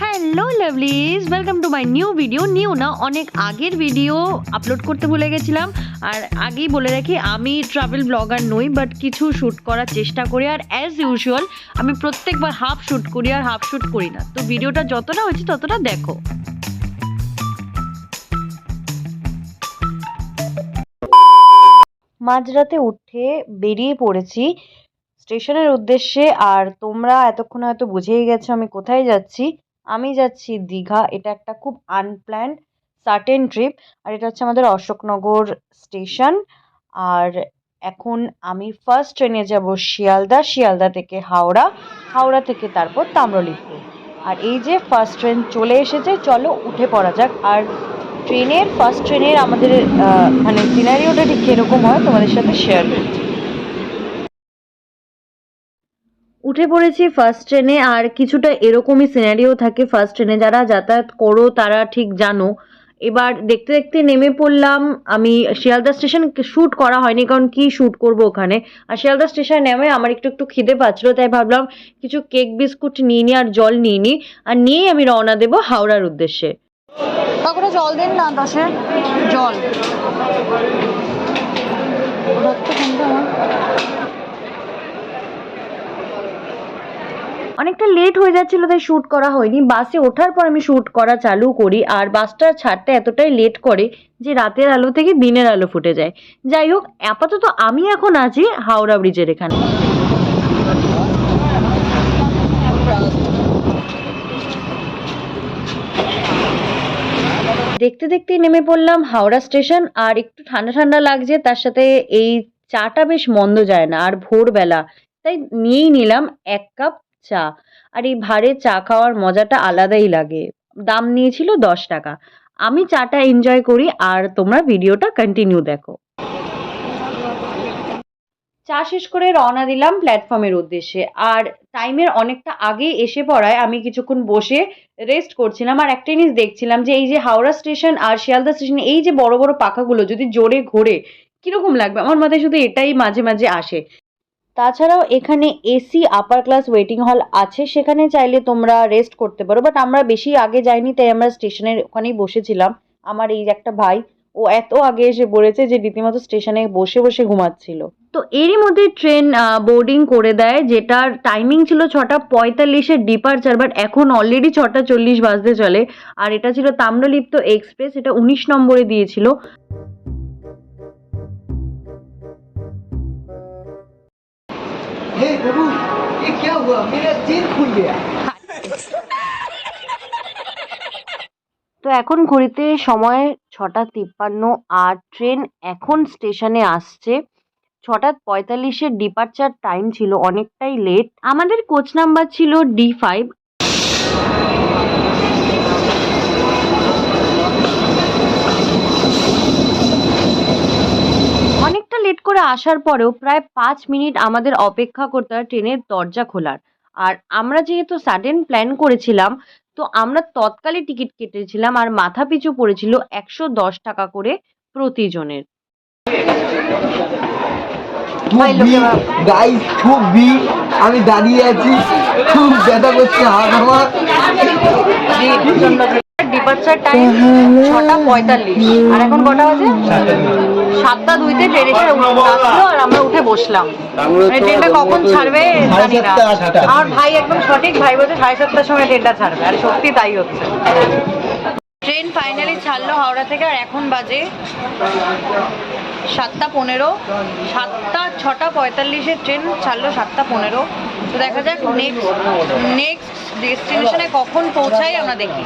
Hello lovelies welcome to my new video new না, অনেক আগের ভিডিও আপলোড করতে ভুলে গেছিলাম। আর আগেই বলে রাখি, আমি ট্রাভেল ব্লগার নই বাট কিছু শ্যুট করার চেষ্টা করি। আর অ্যাজ ইউজুয়াল আমি প্রত্যেকবার হাফ শ্যুট করি আর হাফ শ্যুট করি না। তো ভিডিওটা যতটা হয়েছে, ততটা দেখো। মাঝরাতে উঠে বেরিয়ে পড়েছি স্টেশনের উদ্দেশ্যে। আর তোমরা এতক্ষণ হয়তো বুঝেই গেছো আমি কোথায় যাচ্ছি। আমি যাচ্ছি দীঘা, এটা একটা খুব আনপ্ল্যান্ড সার্টেন ট্রিপ আর এটা হচ্ছে আমাদের অশোকনগর স্টেশন আর এখন আমি ফার্স্ট ট্রেনে যাব শিয়ালদা শিয়ালদা থেকে হাওড়া হাওড়া থেকে তারপর তাম্রলিপ্ত আর এই যে ফার্স্ট ট্রেন চলে এসেছে, চলো উঠে পড়া যাক। আর ট্রেনের ফার্স্ট ট্রেনের আমাদের মানে সিনারিওটা ঠিক কীরকম হয় তোমাদের সাথে শেয়ার করছি। উঠে পড়েছি ফার্স্ট ট্রেনে আর কিছুটা এরকমই সিনারিও থাকে ফার্স্ট ট্রেনে যারা যাতায়াত করো, তারা ঠিক জানো। এবার দেখতে দেখতে নেমে পড়লাম, আমি শিয়ালদা স্টেশন শ্যুট করা হয়নি, কারণ কি শ্যুট করব ওখানে? আর শিয়ালদা স্টেশন নেমে আমার একটু একটু খিদে পাচ্ছিলো, তাই ভাবলাম কিছু কেক বিস্কুট নিয়ে নিই আর জল নিয়ে নিই আর নিয়েই আমি রওনা দেবো হাওড়ার উদ্দেশ্যে। জল দিন না, দশে। জল। অনেকটা লেট হয়ে যাচ্ছিল, তাই শ্যুট করা হয়নি। বাসে ওঠার পর আমি শ্যুট করা চালু করি, আর বাসটা ছাড়তে এতটাই লেট করে যে রাতের আলো থেকে দিনের আলো ফুটে যায়। যাই হোক, আপাতত আমি এখন আছি হাওড়া ব্রিজের এখানে। দেখতে দেখতেই নেমে পড়লাম হাওড়া স্টেশন আর একটু ঠান্ডা ঠান্ডা লাগছে, তার সাথে এই চাটা বেশ মন্দ যায় না, আর ভোরবেলা। তাই নিয়েই নিলাম এক কাপ চা। আর এই ভারে চা খাওয়ার মজাটা আলাদাই লাগে। দাম নিয়েছিল দশ টাকা। আমি চাটা এনজয় করি আর তোমরা ভিডিওটা কন্টিনিউ দেখো। চা শেষ করে রওনা দিলাম প্ল্যাটফর্মের উদ্দেশ্যে। আর টাইমের অনেকটা আগে এসে পড়ায় আমি কিছুক্ষণ বসে রেস্ট করছিলাম আর একটা জিনিস দেখছিলাম যে এই যে হাওড়া স্টেশন আর শিয়ালদা স্টেশন এই যে বড় বড় পাখাগুলো যদি জোরে ঘোরে, কীরকম লাগবে? আমার মাথায় শুধু এটাই মাঝে মাঝে আসে। তাছাড়াও এখানে এসি আপার ক্লাস ওয়েটিং হল আছে, সেখানে চাইলে তোমরা রেস্ট করতে পারো বাট আমরা বেশি আগে যাইনি, তাই আমরা স্টেশনের ওখানেই বসেছিলাম। আমার এই একটা ভাই, ও এত আগে এসে পড়েছে যে রীতিমতো স্টেশনে বসে বসে ঘুমাচ্ছিল। তো এরই মধ্যে ট্রেন বোর্ডিং করে দেয়, যেটার টাইমিং ছিল ছটা পঁয়তাল্লিশের ডিপারচার বাট এখন অলরেডি ছটা চল্লিশ বাজতে চলে। আর এটা ছিল তাম্রলিপ্ত এক্সপ্রেস এটা উনিশ নম্বরে দিয়েছিল। हे प्रभु ये क्या हुआ मेरा चेन खुल गया তো এখন ঘড়িতে সময় ছটা তিপ্পান্ন আর ট্রেন এখন স্টেশনে আসছে ছটা পঁয়তাল্লিশের ডিপারচার টাইম ছিল অনেকটাই লেট আমাদের কোচ নাম্বার ছিল ডি ফাইভ অনেকটা লেট করে আসার পরেও প্রায় পাঁচ মিনিট আমাদের অপেক্ষা করতে হয় ট্রেনের দরজা খোলার। আর আমরা যেহেতু সাডেন প্ল্যান করেছিলাম তো আমরা তৎকালে টিকিট কেটেছিলাম আর মাথা পিছু পড়েছিল একশো দশ টাকা করে প্রতিজনের। গাইস খুব ভিড় আমি দাঁড়িয়ে আছি খুব ব্যথা করছে হাত আমার ডিপার্চার টাইম ছটা পঁয়তাল্লিশ। আর এখন কটা বাজে? সাতটা দুইতে ট্রেন এসে আসলো আর আমরা উঠে বসলাম। মানে ট্রেনটা কখন ছাড়বে জানি না। আমার ভাই একদম সঠিক ভাই বলছে সাড়ে সাতটার সময় ট্রেনটা ছাড়বে আর সত্যি তাই হচ্ছে। ট্রেন ফাইনালি ছাড়লো হাওড়া থেকে আর এখন বাজে সাতটা পনেরো। সাতটা ছটা পঁয়তাল্লিশে ট্রেন ছাড়লো সাতটা পনেরো। তো দেখা যাক নেক্সট নেক্সট ডেস্টিনেশনে কখন পৌঁছাই আমরা দেখি।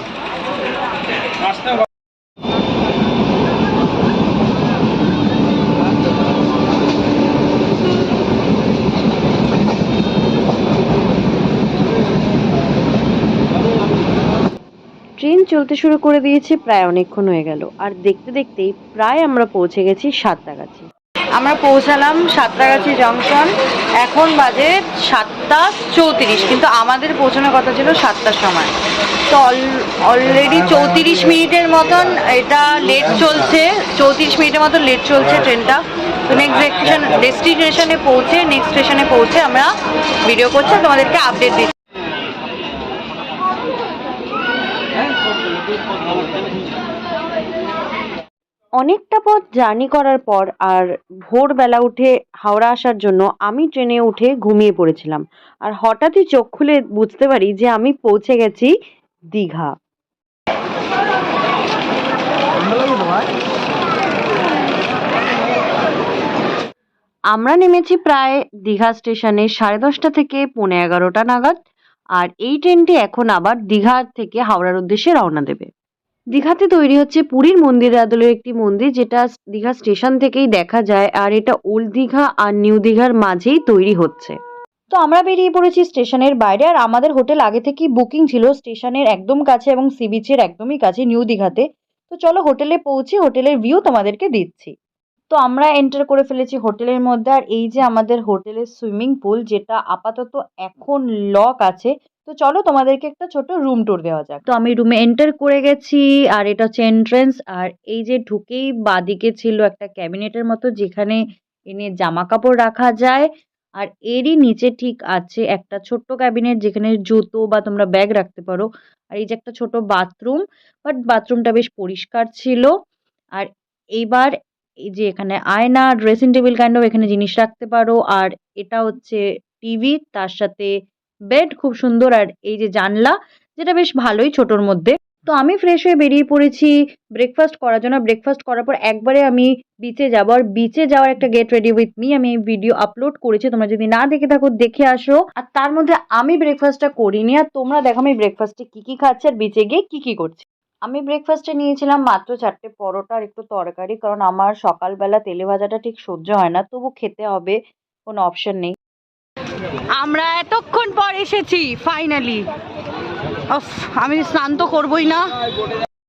ট্রেন চলতে শুরু করে দিয়েছে, প্রায় অনেকক্ষণ হয়ে গেল। আর দেখতে দেখতেই প্রায় আমরা পৌঁছে গেছি সাতটাগাছি। আমরা পৌঁছালাম সাতটাগাছি জংশন। এখন বাজে সাতটা চৌত্রিশ, কিন্তু আমাদের পৌঁছানোর কথা ছিল সাতটার সময়। তো অলরেডি চৌত্রিশ মিনিটের মতন এটা লেট চলছে, চৌত্রিশ মিনিটের মতন লেট চলছে ট্রেনটা। তো নেক্সট ডেস্টিনেশন পৌঁছে নেক্সট স্টেশনে পৌঁছে আমরা ভিডিও করছি, তোমাদেরকে আপডেট দিচ্ছি। অনেকটা পথ জার্নি করার পর আর ভোরবেলা উঠে হাওড়া আসার জন্য আমি ট্রেনে উঠে ঘুমিয়ে পড়েছিলাম। আর হঠাৎই চোখ খুলে বুঝতে পারি যে আমি পৌঁছে গেছি দীঘা। আমরা নেমেছি প্রায় দীঘা স্টেশনে সাড়ে দশটা থেকে পৌনে এগারোটা নাগাদ। আর এই ট্রেনটি এখন আবার দীঘার থেকে হাওড়ার উদ্দেশ্যে রওনা দেবে। দীঘাতে তৈরি হচ্ছে পুরীর মন্দির আদলের একটি মন্দির, যেটা দীঘা স্টেশন থেকেই দেখা যায় আর এটা ওল্ড দীঘা আর নিউ দীঘার মাঝেই তৈরি হচ্ছে। তো আমরা বেরিয়ে পড়েছি স্টেশনের বাইরে আর আমাদের হোটেল আগে থেকেই বুকিং ছিল স্টেশনের একদম কাছে এবং সি বিচের একদমই কাছে নিউ দীঘাতে। তো চলো হোটেলে পৌঁছে হোটেলের ভিউ তোমাদেরকে দিচ্ছি। তো আমরা এন্টার করে ফেলেছি হোটেলের মধ্যে। আর এই যে আমাদের হোটেলের সুইমিং পুল, যেটা আপাতত এখন লক আছে, তো চলো তোমাদেরকে একটা ছোট রুম ট্যুর দেওয়া যাক। তো আমি রুমে এন্টার করে গেছি, আর এটা হচ্ছে এন্ট্রেন্স আর এই যে ঢুকেই বাদিকে ছিল একটা ক্যাবিনেটের মতো, যেখানে এনে জামা কাপড় রাখা যায়। আর এরই নিচে ঠিক আছে একটা ছোট্ট ক্যাবিনেট যেখানে জুতো বা তোমরা ব্যাগ রাখতে পারো। আর এই যে একটা ছোট বাথরুম বাট বাথরুমটা বেশ পরিষ্কার ছিল। আর এইবার এই যে এখানে আয়না ড্রেসিং টেবিল কাইন্ড অফ এখানে জিনিস রাখতে পারো। আর এটা হচ্ছে টিভি তার সাথে বেড খুব সুন্দর। আর এই যে জানলা, যেটা বেশ ভালোই ছোটোর মধ্যে। তো আমি ফ্রেশ হয়ে বেরিয়ে পড়েছি ব্রেকফাস্ট করার জন্য। ব্রেকফাস্ট করার পর একবারে আমি বিচে যাব। আর বিচে যাওয়ার একটা গেট রেডি উইথ মি আমি ভিডিও আপলোড করেছি। তোমরা যদি না দেখে থাকো, দেখে আসো। আর তার মধ্যে আমি ব্রেকফাস্টটা করিনি। আর তোমরা দেখো আমি ব্রেকফাস্টে কী কী খাচ্ছি? আর বিচে গিয়ে কী কী করছি? আমি ব্রেকফাস্টে নিয়েছিলাম মাত্র চারটে পরোটা আর একটু তরকারি কারণ আমার সকালবেলা তেলে ভাজাটা ঠিক সহ্য হয় না। তবু খেতে হবে কোনো অপশন নেই। আমরা এতক্ষণ পর এসেছি ফাইনালি আমি স্নান তো করবোই না।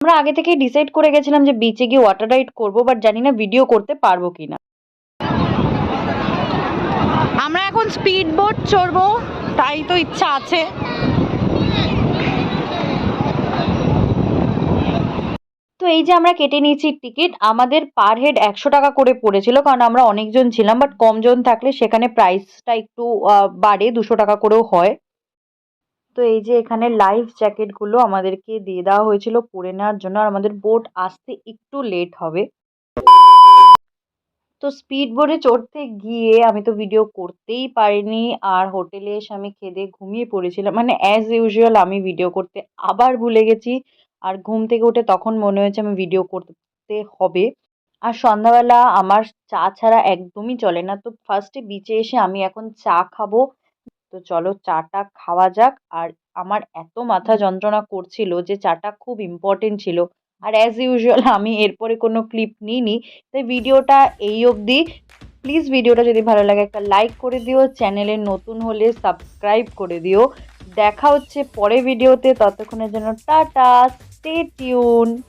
আমরা আগে থেকেই ডিসাইড করে গেছিলাম যে বিচে গিয়ে ওয়াটার রাইড করব বাট জানি না ভিডিও করতে পারব কিনা। আমরা এখন স্পিড বোট চড়বো তাই তো ইচ্ছা আছে। তো এই যে আমরা কেটে নিয়েছি টিকিট, আমাদের পার হেড একশো টাকা করে পড়েছিল, কারণ আমরা অনেকজন ছিলাম বাট কমজন থাকলে সেখানে প্রাইসটা একটু বাড়ে, দুশো টাকা করেও হয়। তো এই যে এখানে লাইফ জ্যাকেটগুলো আমাদেরকে দিয়ে দেওয়া হয়েছিল পরে নেওয়ার জন্য, আর আমাদের বোট আসতে একটু লেট হবে। তো স্পিড বোটে চড়তে গিয়ে আমি তো ভিডিও করতেই পারিনি, আর হোটেলে এসে আমি খেদে ঘুমিয়ে পড়েছিলাম। মানে অ্যাজ ইউজুয়াল আমি ভিডিও করতে আবার ভুলে গেছি। আর ঘুম থেকে উঠে তখন মনে হয়েছে আমি ভিডিও করতে হবে। আর সন্ধ্যাবেলা আমার চা ছাড়া একদমই চলে না। তো ফার্স্টে বিচে এসে আমি এখন চা খাব। তো চলো চাটা খাওয়া যাক। আর আমার এত মাথা যন্ত্রণা করছিল যে চাটা খুব ইম্পর্টেন্ট ছিল। আর অ্যাজ ইউজুয়াল আমি এরপরে কোনো ক্লিপ নিইনি। তাই ভিডিওটা এই অবধি। প্লিজ ভিডিওটা যদি ভালো লাগে একটা লাইক করে দিও। চ্যানেলে নতুন হলে সাবস্ক্রাইব করে দিও। দেখা হচ্ছে পরে ভিডিওতে ততক্ষণের জন্য টাটা। Stay tuned.